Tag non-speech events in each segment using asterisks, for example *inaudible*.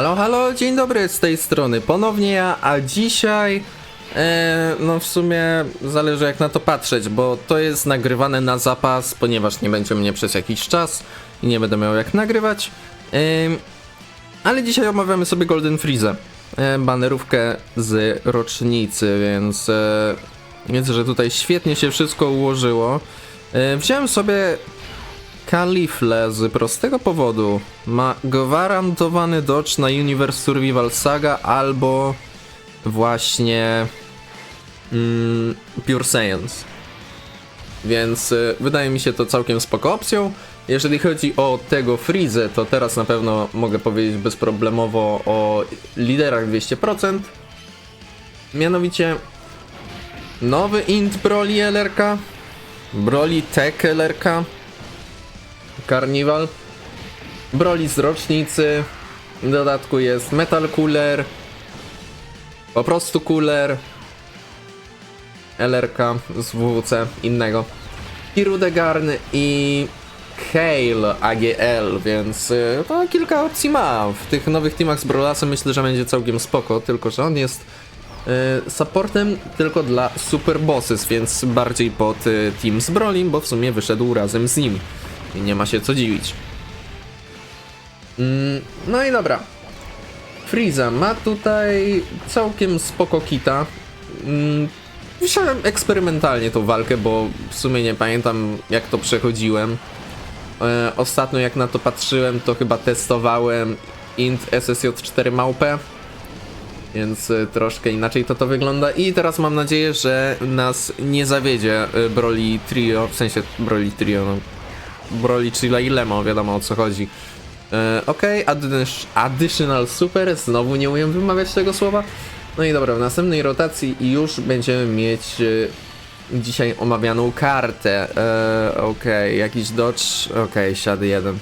Halo, halo, dzień dobry z tej strony, ponownie ja, a dzisiaj, e, no w sumie zależy jak na to patrzeć, bo to jest nagrywane na zapas, ponieważ nie będzie mnie przez jakiś czas i nie będę miał jak nagrywać, e, ale dzisiaj omawiamy sobie Golden Freeze, e, banerówkę z rocznicy, więc e, widzę, że tutaj świetnie się wszystko ułożyło. E, wziąłem sobie Kalifle z prostego powodu. Ma gwarantowany dodge na Universe Survival Saga albo właśnie mm, Pure Science. Więc y, wydaje mi się to całkiem spoko opcją. Jeżeli chodzi o tego Freeze, to teraz na pewno mogę powiedzieć bezproblemowo o liderach 200%. Mianowicie nowy int Broly LRK, Broly Tech LRK, Carnival, Broly z rocznicy, w dodatku jest Metal Cooler, po prostu Cooler, LRK z WWC innego, Hirudegarn i Hale AGL, więc to kilka opcji ma. W tych nowych teamach z Brolasem myślę, że będzie całkiem spoko, tylko że on jest y, supportem tylko dla super bosses, więc bardziej pod y, team z Brolim, bo w sumie wyszedł razem z nim. I nie ma się co dziwić. Mm, no i dobra. Frieza ma tutaj całkiem spoko kita. Mm, Wziąłem eksperymentalnie tą walkę, bo w sumie nie pamiętam jak to przechodziłem. E, ostatnio jak na to patrzyłem, to chyba testowałem int SSJ4 małpę. Więc e, troszkę inaczej to to wygląda i teraz mam nadzieję, że nas nie zawiedzie e, Broly Trio, w sensie Broly Trio, no, Broly Chilla i Lemo, wiadomo o co chodzi. E, addi- Additional Super, znowu nie umiem wymawiać tego słowa. No i dobra, w następnej rotacji już będziemy mieć e, dzisiaj omawianą kartę. E, Okej, jakiś dodge, okej, siady jeden.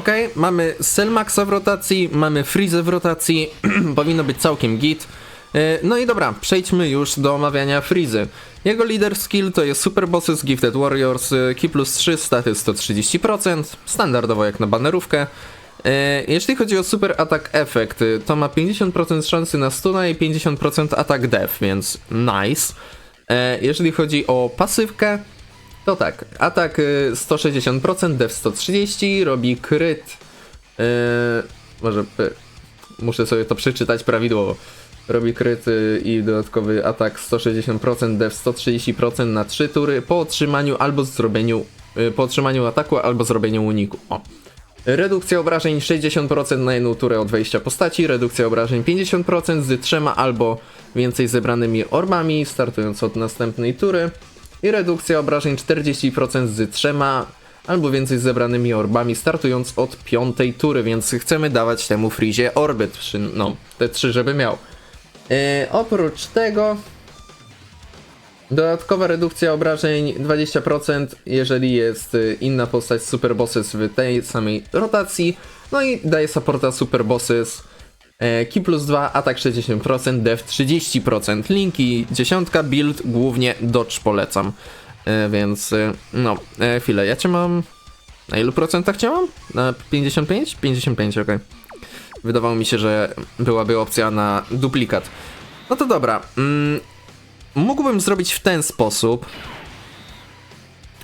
Okej, mamy Selmaxa w rotacji, mamy Freeze w rotacji, *clears throat* powinno być całkiem git. E, No i dobra, przejdźmy już do omawiania Freezy. Jego leader skill to jest Super Bosses, Gifted Warriors, e, Ki plus 3, staty 130%, standardowo jak na banerówkę. E, Jeśli chodzi o Super Attack Effect, e, to ma 50% szansy na stuna i 50% attack def, więc nice. Jeżeli chodzi o pasywkę, to tak, atak y, 160%, def 130, robi kryt. Yy, może y, muszę sobie to przeczytać prawidłowo. Robi kryt y, i dodatkowy atak 160%, def 130% na 3 tury po otrzymaniu albo zrobieniu y, po otrzymaniu ataku albo zrobieniu uniku. O. Redukcja obrażeń 60% na jedną turę od wejścia postaci, redukcja obrażeń 50% z trzema albo więcej zebranymi orbami, startując od następnej tury i redukcja obrażeń 40% z trzema albo więcej zebranymi orbami, startując od piątej tury, więc chcemy dawać temu Frizie orby, trzy, no, te trzy, żeby miał. Yy, oprócz tego dodatkowa redukcja obrażeń 20%, jeżeli jest y, inna postać Super Bosses w tej samej rotacji, no i daje supporta Super Bosses E, Ki plus 2, atak 60%, def 30%. Linki dziesiątka, build głównie dodge polecam. E, więc e, no, e, chwilę, ja cię mam. Na ilu procentach cię mam? Na 55? 55, ok. Wydawało mi się, że byłaby opcja na duplikat. No to dobra. Mm, mógłbym zrobić w ten sposób.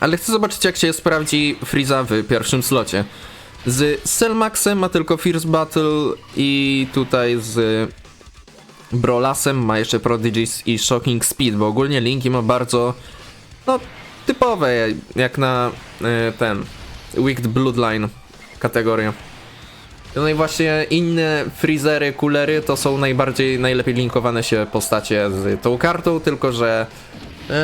Ale chcę zobaczyć, jak się sprawdzi Frieza w pierwszym slocie. Z Selmaxem ma tylko Fierce Battle i tutaj z Brolasem ma jeszcze Prodigies i Shocking Speed, bo ogólnie Linki ma bardzo no typowe jak na e, ten Wicked Bloodline kategorię. No i właśnie inne freezery, coolery to są najbardziej, najlepiej linkowane się postacie z tą kartą, tylko że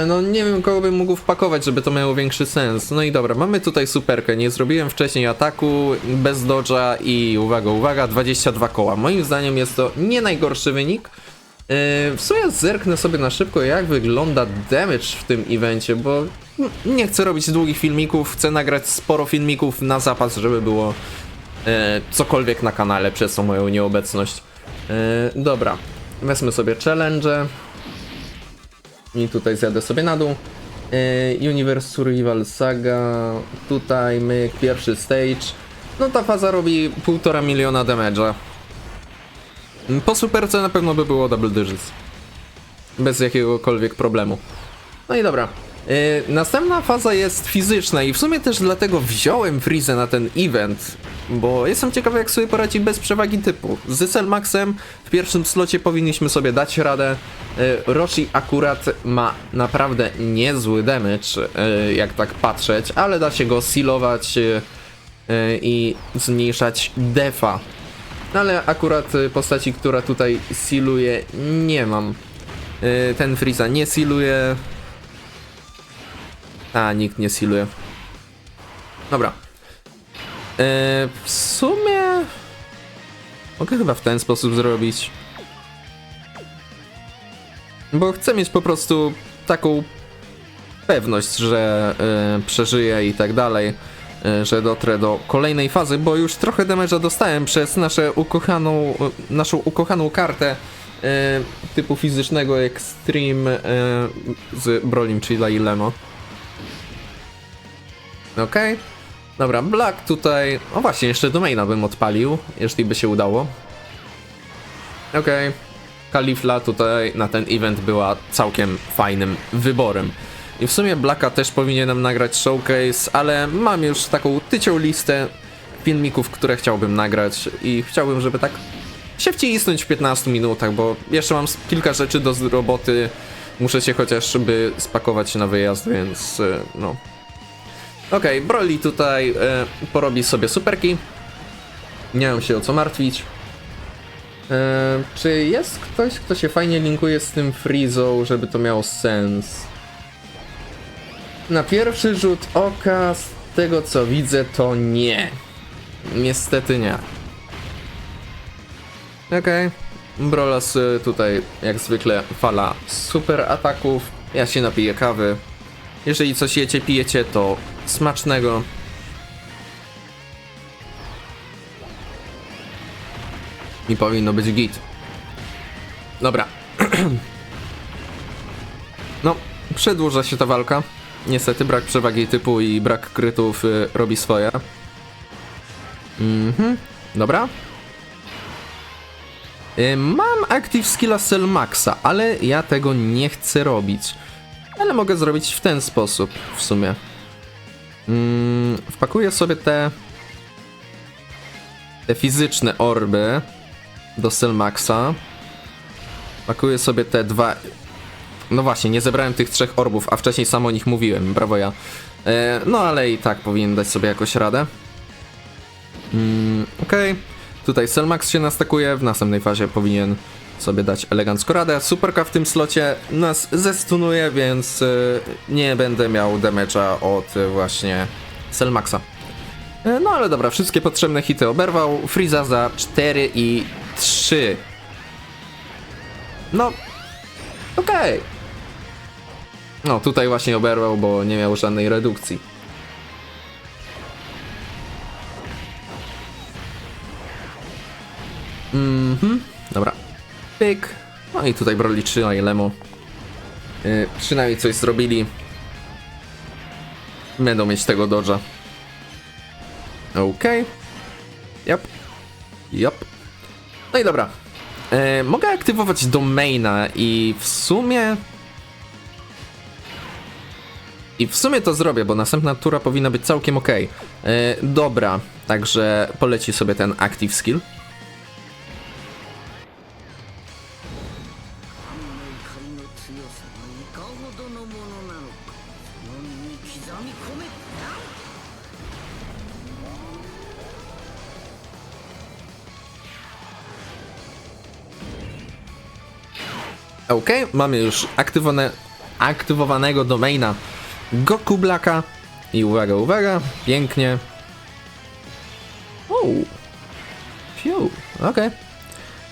No nie wiem kogo bym mógł wpakować, żeby to miało większy sens. No i dobra, mamy tutaj superkę, nie zrobiłem wcześniej ataku bez dodge'a i uwaga, uwaga, 22 koła. Moim zdaniem jest to nie najgorszy wynik. E, W sumie zerknę sobie na szybko jak wygląda damage w tym evencie, bo nie chcę robić długich filmików, chcę nagrać sporo filmików na zapas, żeby było e, cokolwiek na kanale przez tą moją nieobecność. Dobra, wezmę sobie challenge. I tutaj zjadę sobie na dół. Yy, Universe Survival Saga. Tutaj myk, pierwszy stage. No ta faza robi 1,5 miliona damage'a. Po superce na pewno by było double digits. Bez jakiegokolwiek problemu. No i dobra. Yy, następna faza jest fizyczna i w sumie też dlatego wziąłem Freeze na ten event, bo jestem ciekawy jak sobie poradzi bez przewagi typu. Z Selmaxem w pierwszym slocie powinniśmy sobie dać radę. Yy, Roshi akurat ma naprawdę niezły damage, yy, jak tak patrzeć, ale da się go sealować yy, yy, i zmniejszać defa. No ale akurat postaci, która tutaj sealuje, nie mam. Ten Freeza nie sealuje. A, nikt nie sealuje. Dobra. Yy, w sumie... Mogę chyba w ten sposób zrobić. Bo chcę mieć po prostu taką pewność, że yy, przeżyję i tak dalej. Yy, że dotrę do kolejnej fazy, bo już trochę damage'a dostałem przez nasze ukochaną, naszą ukochaną kartę typu fizycznego Extreme yy, z Brolim Chilla i Lemo. Okej. Dobra, Black tutaj... O właśnie, jeszcze domaina bym odpalił, jeśli by się udało. Okej. Kalifla tutaj na ten event była całkiem fajnym wyborem. I w sumie Blacka też powinienem nagrać showcase, ale mam już taką tycią listę filmików, które chciałbym nagrać i chciałbym, żeby tak się wcisnąć w 15 minutach, bo jeszcze mam kilka rzeczy do roboty. Muszę się chociażby spakować na wyjazd, więc y, no, Okej, Broly tutaj e, porobi sobie superki. Nie mam się o co martwić. E, czy jest ktoś, kto się fajnie linkuje z tym Freezą, żeby to miało sens? Na pierwszy rzut oka, z tego co widzę, to nie. Niestety nie. Okej. Brolas y, tutaj, jak zwykle, fala super ataków. Ja się napiję kawy. Jeżeli coś jecie, pijecie, to smacznego. I powinno być git. Dobra. *clears throat* no, przedłuża się ta walka. Niestety brak przewagi typu i brak krytów y, robi swoje. Mhm, dobra. Y, mam active skilla Cell Maxa, ale ja tego nie chcę robić. Ale mogę zrobić w ten sposób w sumie. Mm, wpakuję sobie te te fizyczne orby do Selmaxa. Pakuję sobie te dwa. No właśnie, nie zebrałem tych trzech orbów, a wcześniej sam o nich mówiłem, brawo ja. E, no ale i tak powinien dać sobie jakoś radę. Mm, Okej, tutaj Selmax się nastakuje, w następnej fazie powinien sobie dać elegancko radę. Superka w tym slocie nas zestunuje, więc y, nie będę miał damage'a od y, właśnie Selmaxa. E, No ale dobra, wszystkie potrzebne hity oberwał. Freeza za 4 i 3. No, okej. No, tutaj właśnie oberwał, bo nie miał żadnej redukcji. Mhm, dobra. Pyk. No i tutaj Broly 3 i Lemo. Yy, przynajmniej coś zrobili. Będą mieć tego dodża. Okej. Yep. Yep. No i dobra. E, mogę aktywować domaina i w sumie... I w sumie to zrobię, bo następna tura powinna być całkiem ok. E, dobra, także poleci sobie ten active skill. Ok, mamy już aktywowane, aktywowanego domaina Goku Blacka. I uwaga, uwaga, pięknie. Uuu. Fiu, okej.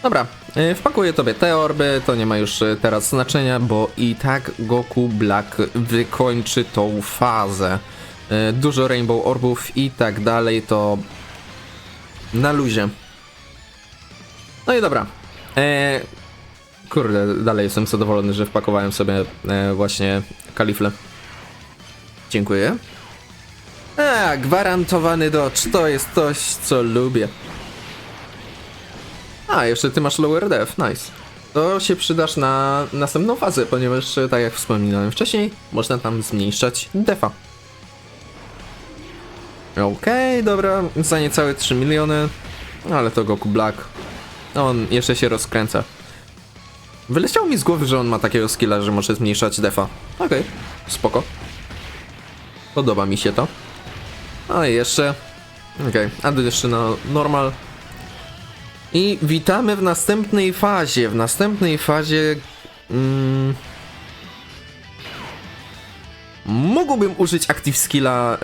Dobra, y, wpakuję tobie te orby, to nie ma już y, teraz znaczenia, bo i tak Goku Black wykończy tą fazę. Y, Dużo Rainbow Orbów i tak dalej, to na luzie. No i dobra, kurde, dalej jestem zadowolony, że wpakowałem sobie e, właśnie kalifle. Dziękuję. A, gwarantowany dodge, to jest coś, co lubię. A, jeszcze ty masz lower def, nice. To się przydasz na następną fazę, ponieważ, tak jak wspominałem wcześniej, można tam zmniejszać defa. Okej, dobra, za niecałe 3 miliony, ale to Goku Black. On jeszcze się rozkręca. Wyleciało mi z głowy, że on ma takiego skilla, że może zmniejszać defa. Okej, spoko. Podoba mi się to. A i jeszcze. Okej, okay. jeszcze na normal. I witamy w następnej fazie. W następnej fazie. Mm, mógłbym użyć active skilla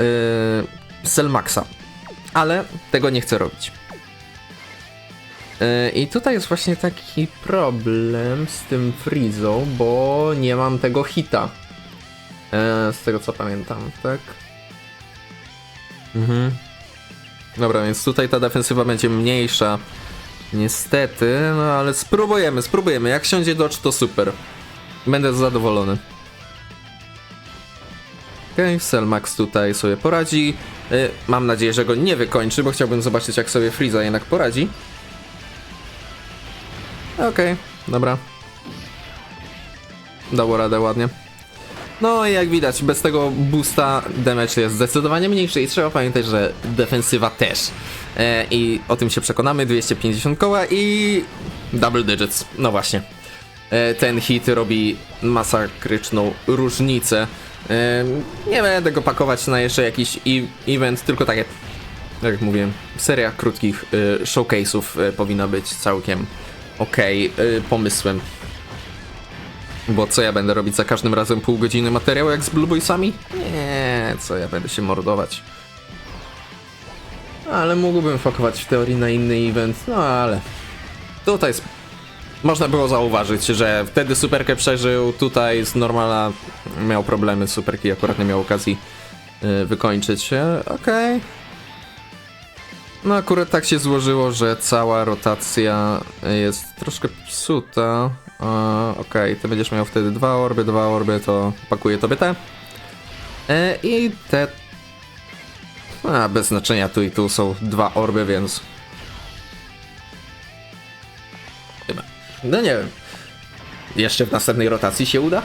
yy, Selmaxa, ale tego nie chcę robić. Yy, I tutaj jest właśnie taki problem z tym Freezą, bo nie mam tego hita. Yy, z tego co pamiętam, tak? Mhm. Dobra, więc tutaj ta defensywa będzie mniejsza. Niestety, no ale spróbujemy, spróbujemy. Jak siądzie docz, to super. Będę zadowolony. Okej, okay, Selmax tutaj sobie poradzi. Y, mam nadzieję, że go nie wykończy, bo chciałbym zobaczyć, jak sobie Freeza jednak poradzi. Okej, okay, dobra. Dało radę ładnie. No i jak widać, bez tego boosta damage jest zdecydowanie mniejszy i trzeba pamiętać, że defensywa też. E, I o tym się przekonamy, 250 koła i double digits, no właśnie. E, ten hit robi masakryczną różnicę. E, nie będę go pakować na jeszcze jakiś e event, tylko takie, tak jak mówiłem, seria krótkich e, showcase'ów e, powinna być całkiem okej okay, pomysłem. Bo co ja będę robić za każdym razem pół godziny materiału jak z Blue Boysami? Nie, co ja będę się mordować. Ale mógłbym fakować w teorii na inny event, no ale... Tutaj. Można było zauważyć, że wtedy Superkę przeżył, tutaj z Normala miał problemy, Superki akurat nie miał okazji yy, wykończyć. Okej. Okay. No akurat tak się złożyło, że cała rotacja jest troszkę psuta. Okej, okay, ty będziesz miał wtedy dwa orby, dwa orby, to pakuję tobie te. E, I te... A, bez znaczenia, tu i tu są dwa orby, więc... Chyba. No nie wiem. Jeszcze w następnej rotacji się uda?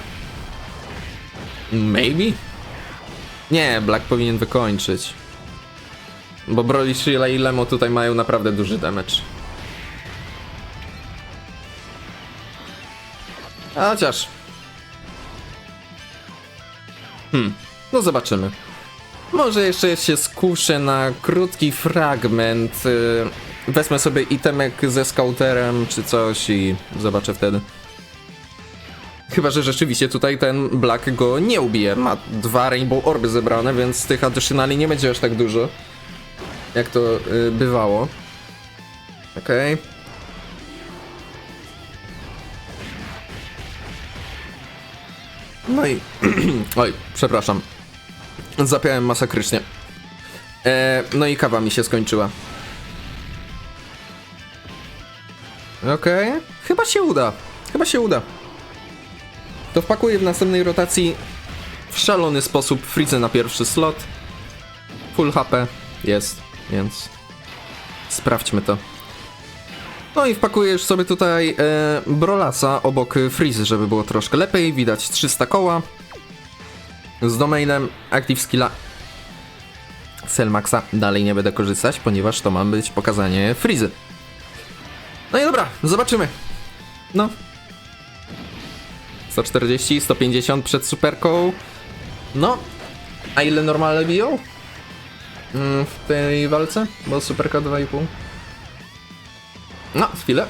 Maybe? Nie, Black powinien wykończyć. Bo Broly, Sheila i Lemo tutaj mają naprawdę duży damage. A chociaż. Hmm, no zobaczymy. Może jeszcze się skuszę na krótki fragment. Yy, wezmę sobie itemek ze scouterem czy coś i zobaczę wtedy. Chyba, że rzeczywiście tutaj ten Black go nie ubije. Ma dwa Rainbow Orby zebrane, więc tych additionali nie będzie aż tak dużo. Jak to yy, bywało. Okej. Okay. No i... *clears throat* Oj, przepraszam. Zapiałem masakrycznie. E, no i kawa mi się skończyła. Okej, okay. chyba się uda. Chyba się uda. To wpakuję w następnej rotacji w szalony sposób Freeze na pierwszy slot. Full HP jest, więc sprawdźmy to. No i wpakujesz sobie tutaj e, Brolasa obok Freeze, żeby było troszkę lepiej. Widać 300 koła. Z domainem Active Skilla Selmaxa dalej nie będę korzystać, ponieważ to ma być pokazanie Freeze. No i dobra, zobaczymy. No. 140, 150 przed superką. No. A ile normalne biją? Mm, w tej walce? Bo superka 2,5. No, chwilę.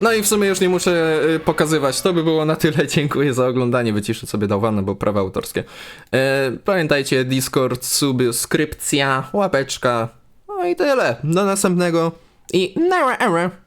No i w sumie już nie muszę y, pokazywać. To by było na tyle. *laughs* Dziękuję za oglądanie. Wyciszę sobie dałwane, bo prawa autorskie. E, pamiętajcie, Discord, subskrypcja, łapeczka. No i tyle. Do następnego. I era.